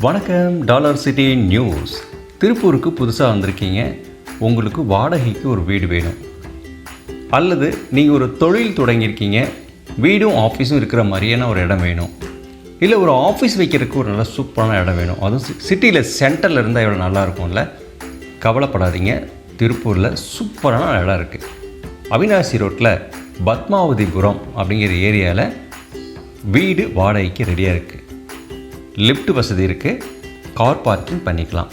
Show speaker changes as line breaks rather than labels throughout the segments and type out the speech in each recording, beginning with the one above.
வணக்கம் dollar city news. திருப்பூருக்கு புதுசாக வந்திருக்கீங்க. உங்களுக்கு வாடகைக்கு ஒரு வீடு வேணும். அல்லது நீங்கள் ஒரு தொழில் தொடங்கியிருக்கீங்க. வீடும் ஆஃபீஸும் இருக்கிற மாதிரியான ஒரு இடம் வேணும். இல்லை ஒரு ஆஃபீஸ் வைக்கிறதுக்கு ஒரு நல்ல சூப்பரான இடம் வேணும். அதுவும் சிட்டியில் சென்டரில் இருந்தால் எவ்வளோ நல்லா இருக்கும்ல? கவலைப்படாதீங்க. திருப்பூரில் சூப்பரான இடம் இருக்குது அவினாசி ரோட்டில் பத்மாவதிபுரம் அப்படிங்கிற ஏரியாவில் வீடு வாடகைக்கு ரெடியாக இருக்குது லிஃப்ட் வசதி இருக்குது கார் பார்க்கிங் பண்ணிக்கலாம்.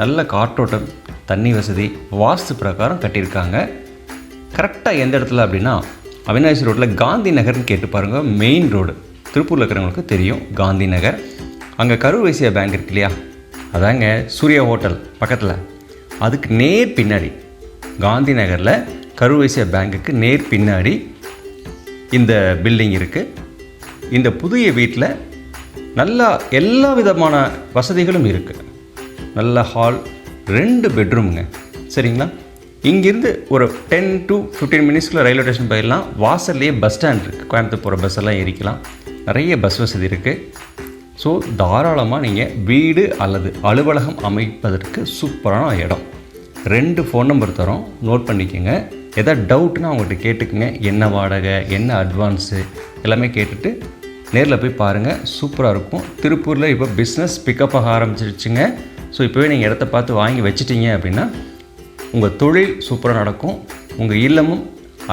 நல்ல காற்றோட்டம் தண்ணி வசதி வாஸ்து பிரகாரம் கட்டியிருக்காங்க. கரெக்டாக எந்த இடத்துல அப்படின்னா அவினாசி ரோட்டில் காந்தி நகர்னு கேட்டு பாருங்கள் மெயின் ரோடு திருப்பூரில் இருக்கிறவங்களுக்கு தெரியும் காந்தி நகர். அங்கே கரூர் வைசியா பேங்க் இருக்கு இல்லையா? அதாங்க சூர்யா ஹோட்டல் பக்கத்தில். அதுக்கு நேர் பின்னாடி காந்தி நகரில் கரூர் வைசியா பேங்க்குக்கு நேர் பின்னாடி இந்த பில்டிங் இருக்குது இந்த புதிய வீட்டில் நல்லா எல்லா விதமான வசதிகளும் இருக்குது நல்ல ஹால் ரெண்டு பெட்ரூமுங்க சரிங்களா? இங்கேருந்து ஒரு டென் டு ஃபிஃப்டீன் மினிட்ஸ்க்குள்ள ரயில்வே ஸ்டேஷன் போயிடலாம். வாசல்லையே பஸ் ஸ்டாண்ட் இருக்குது கோயம்புத்தூர் போகிற பஸ் எல்லாம் ஏறிக்கலாம். நிறைய பஸ் வசதி இருக்குது ஸோ தாராளமாக நீங்கள் வீடு அல்லது அலுவலகம் அமைப்பதற்கு சூப்பரான இடம். ரெண்டு ஃபோன் நம்பர் தரோம். நோட் பண்ணிக்கோங்க. எதாவது டவுட்னா அவங்கள்ட்ட கேட்டுக்குங்க. என்ன வாடகை என்ன அட்வான்ஸு எல்லாமே கேட்டுட்டு நேரில் போய் பாருங்கள் சூப்பராக இருக்கும். திருப்பூரில் இப்போ பிஸ்னஸ் பிக்கப் ஆக ஆரம்பிச்சிருச்சுங்க. ஸோ இப்போவே நீங்கள் இடத்த பார்த்து வாங்கி வச்சுட்டீங்க அப்படின்னா உங்கள் தொழில் சூப்பராக நடக்கும். உங்கள் இல்லமும்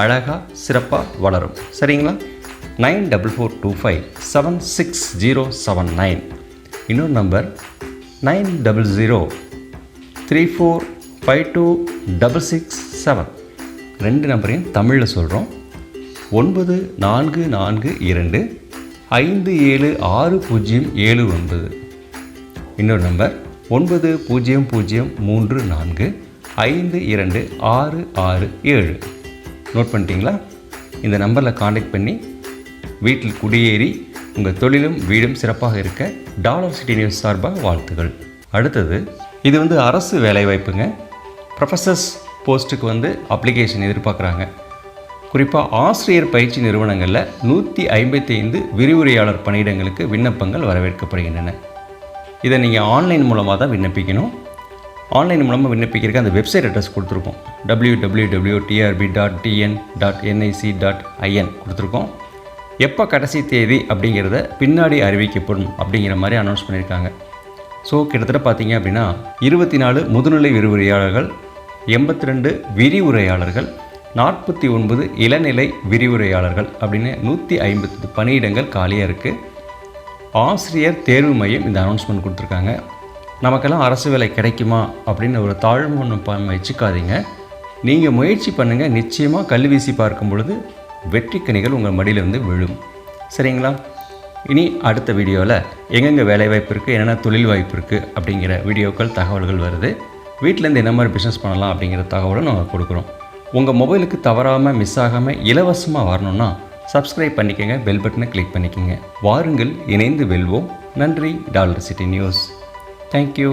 அழகாக சிறப்பாக வளரும். சரிங்களா? Nine double four two five seven six zero seven nine. இன்னொரு number nine double zero three four five two double six seven. ரெண்டு நம்பரையும் தமிழில் சொல்கிறோம் ஒன்பது நான்கு நான்கு இரண்டு ஐந்து ஏழு ஆறு பூஜ்ஜியம் ஏழு ஒன்பது. இன்னொரு நம்பர் ஒன்பது பூஜ்ஜியம் பூஜ்ஜியம் மூன்று நான்கு ஐந்து இரண்டு ஆறு ஆறு ஏழு. நோட் பண்ணிட்டீங்களா? இந்த நம்பரில் காண்டாக்ட் பண்ணி வீட்டில் குடியேறி உங்கள் தொழிலும் வீடும் சிறப்பாக இருக்க டாலர் சிட்டி நியூஸ் சார்பாக வாழ்த்துகள். அடுத்தது இது வந்து அரசு வேலைவாய்ப்புங்க. ப்ரொஃபஸர்ஸ் போஸ்ட்டுக்கு வந்து அப்ளிகேஷன் எதிர்பார்க்குறாங்க. குறிப்பாக ஆசிரியர் பயிற்சி நிறுவனங்களில் நூற்றி ஐம்பத்தைந்து விரிவுரையாளர் பணியிடங்களுக்கு விண்ணப்பங்கள் வரவேற்கப்படுகின்றன. இதை நீங்கள் ஆன்லைன் மூலமாக தான் விண்ணப்பிக்கணும். ஆன்லைன் மூலமாக விண்ணப்பிக்கிறதுக்கு அந்த வெப்சைட் அட்ரஸ் கொடுத்துருக்கோம். W W W TRB dot TN dot NIC dot IN கொடுத்துருக்கோம். எப்போ கடைசி தேதி அப்படிங்கிறத பின்னாடி அறிவிக்கப்படும் அப்படிங்கிற மாதிரி அனௌன்ஸ் பண்ணியிருக்காங்க. ஸோ கிட்டத்தட்ட பார்த்தீங்க அப்படின்னா இருபத்தி நாலு முதுநிலை விரிவுரையாளர்கள் எண்பத்தி ரெண்டு விரிவுரையாளர்கள் நாற்பத்தி ஒன்பது இளநிலை விரிவுரையாளர்கள் அப்படின்னு நூற்றி ஐம்பத்து பணியிடங்கள் காலியாக இருக்குது ஆசிரியர் தேர்வு மையம் இந்த அனௌன்ஸ்மெண்ட் கொடுத்துருக்காங்க. நமக்கெல்லாம் அரசு வேலை கிடைக்குமா அப்படின்னு ஒரு தாழ்வு ஒன்று வச்சுக்காதீங்க. நீங்கள் முயற்சி பண்ணுங்கள் நிச்சயமாக கல் வீசி பார்க்கும் பொழுது வெற்றி கனிகள் உங்கள் மடியிலிருந்து விழும். சரிங்களா? இனி அடுத்த வீடியோவில் எங்கெங்கே வேலைவாய்ப்பு இருக்குது என்னென்ன தொழில் வாய்ப்பு இருக்குது அப்படிங்கிற வீடியோக்கள் தகவல்கள் வருது. வீட்டிலேருந்து என்ன மாதிரி பிஸ்னஸ் பண்ணலாம் அப்படிங்கிற தகவலை நாங்கள் கொடுக்குறோம். உங்கள் மொபைலுக்கு தவறாமல் மிஸ் ஆகாமல் இலவசமாக வரணும்னா சப்ஸ்கிரைப் பண்ணிக்கோங்க பெல் பட்டனை கிளிக் பண்ணிக்கோங்க. வாருங்கள் இணைந்து வெல்வோம். நன்றி டாலர் சிட்டி நியூஸ். தேங்க்யூ